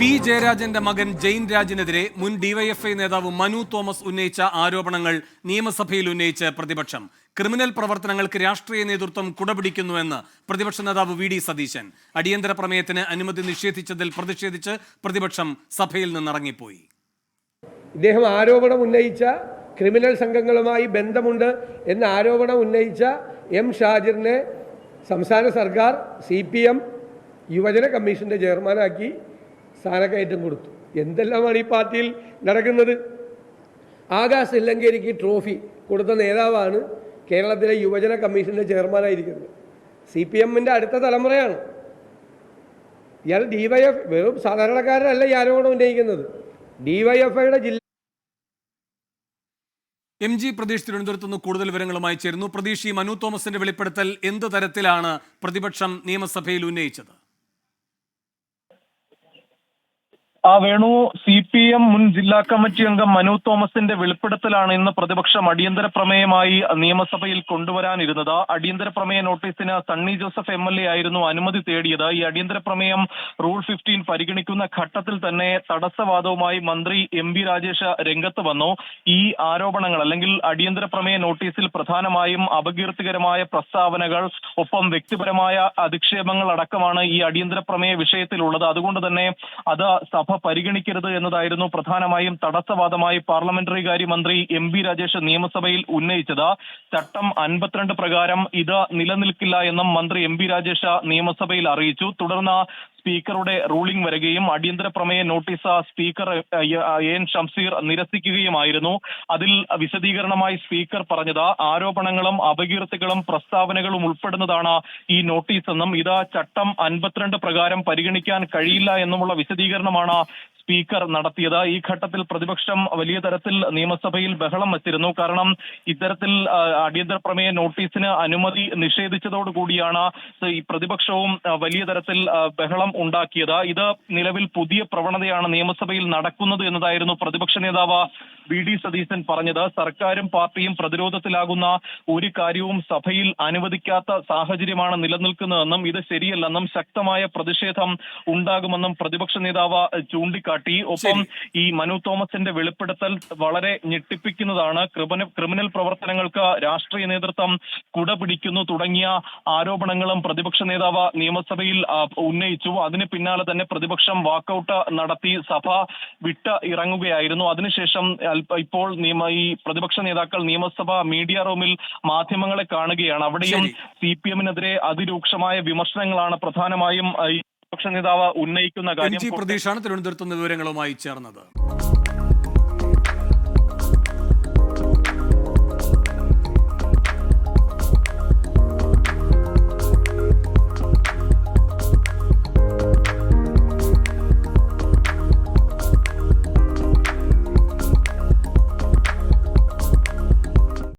P ജയരാജന്റെ മകൻ ജെയിൻ രാജിനെതിരെ മുൻ ഡിവൈഎഫ്ഐ നേതാവ് മനു തോമസ് ഉന്നയിച്ച ആരോപണങ്ങൾ നിയമസഭയിൽ ഉന്നയിച്ച് പ്രതിപക്ഷം. ക്രിമിനൽ പ്രവർത്തനങ്ങൾക്ക് രാഷ്ട്രീയ നേതൃത്വം കുടപിടിക്കുന്നുവെന്ന് പ്രതിപക്ഷ നേതാവ് വി ഡി സതീശൻ. അടിയന്തര പ്രമേയത്തിന് അനുമതി നിഷേധിച്ചതിൽ പ്രതിഷേധിച്ച് പ്രതിപക്ഷം സഭയിൽ നിന്നിറങ്ങിപ്പോയി. ഇദ്ദേഹം ആരോപണം ഉന്നയിച്ച ക്രിമിനൽ സംഘങ്ങളുമായി ബന്ധമുണ്ട് എന്ന ആരോപണം ഉന്നയിച്ച എം ഷാജിറിനെ സംസ്ഥാന സർക്കാർ സി പി എം യുവജന കമ്മീഷന്റെ ചെയർമാനാക്കി സ്ഥാനക്കയറ്റം കൊടുത്തു. എന്തെല്ലാമാണ് ഈ പാർട്ടിയിൽ നടക്കുന്നത്? ആകാശ് ഇല്ലങ്കേരിക്ക് ട്രോഫി കൊടുത്ത നേതാവാണ് കേരളത്തിലെ യുവജന കമ്മീഷന്റെ ചെയർമാനായിരിക്കുന്നത്. സി പി എമ്മിന്റെ അടുത്ത തലമുറയാണ്. ഇയാൾ ഡിവൈഎഫ് വെറും സാധാരണക്കാരനല്ല ഈ ആരോപണം ഉന്നയിക്കുന്നത്. ഡിവൈഎഫ്ഐയുടെ ജില്ല എം ജി പ്രതീഷ് തിരുവനന്തപുരത്ത് നിന്ന് കൂടുതൽ വിവരങ്ങളുമായി ചേരുന്നു. പ്രതീഷ് ഈ മനു തോമസിന്റെ വെളിപ്പെടുത്തൽ എന്ത് തരത്തിലാണ് പ്രതിപക്ഷം നിയമസഭയിൽ ഉന്നയിച്ചത്? ആ വേണു സി പി എം മുൻ ജില്ലാ കമ്മിറ്റി അംഗം മനു തോമസിന്റെ വെളിപ്പെടുത്തലാണ് ഇന്ന് പ്രതിപക്ഷം അടിയന്തര പ്രമേയമായി നിയമസഭയിൽ കൊണ്ടുവരാനിരുന്നത്. അടിയന്തര പ്രമേയ നോട്ടീസിന് Sunny Joseph M L A ആയിരുന്നു അനുമതി തേടിയത്. ഈ അടിയന്തര പ്രമേയം റൂൾ ഫിഫ്റ്റീൻ പരിഗണിക്കുന്ന ഘട്ടത്തിൽ തന്നെ തടസ്സവാദവുമായി മന്ത്രി എം ബി രാജേഷ് രംഗത്ത് വന്നു. ഈ ആരോപണങ്ങൾ അല്ലെങ്കിൽ അടിയന്തര പ്രമേയ നോട്ടീസിൽ പ്രധാനമായും അപകീർത്തികരമായ പ്രസ്താവനകൾ ഒപ്പം വ്യക്തിപരമായ അധിക്ഷേപങ്ങൾ അടക്കമാണ് ഈ അടിയന്തര പ്രമേയ വിഷയത്തിലുള്ളത്. അതുകൊണ്ട് തന്നെ അത് സഭ പരിഗണിക്കരുത് എന്നതായിരുന്നു പ്രധാനമായും തടസ്സവാദമായി പാർലമെന്ററി കാര്യ മന്ത്രി എം ബി രാജേഷ് നിയമസഭയിൽ ഉന്നയിച്ചത്. ചട്ടം അൻപത്തിരണ്ട് പ്രകാരം ഇത് നിലനിൽക്കില്ല എന്നും മന്ത്രി എം ബി രാജേഷ് നിയമസഭയിൽ അറിയിച്ചു. തുടർന്ന് സ്പീക്കറുടെ റൂളിംഗ് വരികയും അടിയന്തര പ്രമേയ നോട്ടീസ് സ്പീക്കർ എൻ ഷംസീർ നിരസിക്കുകയുമായിരുന്നു. അതിൽ വിശദീകരണമായി സ്പീക്കർ പറഞ്ഞത് ആരോപണങ്ങളും അപകീർത്തികളും പ്രസ്താവനകളും ഉൾപ്പെടുന്നതാണ് ഈ നോട്ടീസ് എന്നും ഇത് ചട്ടം അൻപത്തിരണ്ട് പ്രകാരം പരിഗണിക്കാൻ കഴിയില്ല എന്നുമുള്ള വിശദീകരണമാണ് സ്പീക്കർ നടത്തിയത്. ഈ ഘട്ടത്തിൽ പ്രതിപക്ഷം വലിയ തരത്തിൽ നിയമസഭയിൽ ബഹളം വച്ചിരുന്നു. കാരണം ഇത്തരത്തിൽ അടിയന്തര പ്രമേയ നോട്ടീസിന് അനുമതി നിഷേധിച്ചതോടുകൂടിയാണ് ഈ പ്രതിപക്ഷവും വലിയ തരത്തിൽ ബഹളം ഉണ്ടാക്കിയത്. ഇത് നിലവിൽ പുതിയ പ്രവണതയാണ് നിയമസഭയിൽ നടക്കുന്നത് എന്നതായിരുന്നു പ്രതിപക്ഷ നേതാവ് വി ഡി സതീശൻ പറഞ്ഞത് സർക്കാരും പാർട്ടിയും പ്രതിരോധത്തിലാകുന്ന ഒരു കാര്യവും സഭയിൽ അനുവദിക്കാത്ത സാഹചര്യമാണ് നിലനിൽക്കുന്നതെന്നും ഇത് ശരിയല്ലെന്നും ശക്തമായ പ്രതിഷേധം ഉണ്ടാകുമെന്നും പ്രതിപക്ഷ നേതാവ് ചൂണ്ടിക്കാട്ടി. ഒപ്പം ഈ മനു തോമസിന്റെ വെളിപ്പെടുത്തൽ വളരെ ഞെട്ടിപ്പിക്കുന്നതാണ്. ക്രിമിനൽ പ്രവർത്തനങ്ങൾക്ക് രാഷ്ട്രീയ നേതൃത്വം കുട പിടിക്കുന്നു തുടങ്ങിയ ആരോപണങ്ങളും പ്രതിപക്ഷ നേതാവ് നിയമസഭയിൽ ഉന്നയിച്ചു. അതിന് പിന്നാലെ തന്നെ പ്രതിപക്ഷം വാക്കൌട്ട് നടത്തി സഭ വിട്ട് ഇറങ്ങുകയായിരുന്നു. അതിനുശേഷം ഇപ്പോൾ നിയമ ഈ പ്രതിപക്ഷ നേതാക്കൾ നിയമസഭ മീഡിയ റൂമിൽ മാധ്യമങ്ങളെ കാണുകയാണ്. അവിടെയും. സി പി എമ്മിനെതിരെ അതിരൂക്ഷമായ വിമർശനങ്ങളാണ് പ്രധാനമായും പ്രതിപക്ഷ നേതാവ് ഉന്നയിക്കുന്ന കാര്യം. പ്രതീക്ഷയാണ് തിരുവനന്തപുരത്ത് വിവരങ്ങളുമായി ചേർന്നത്.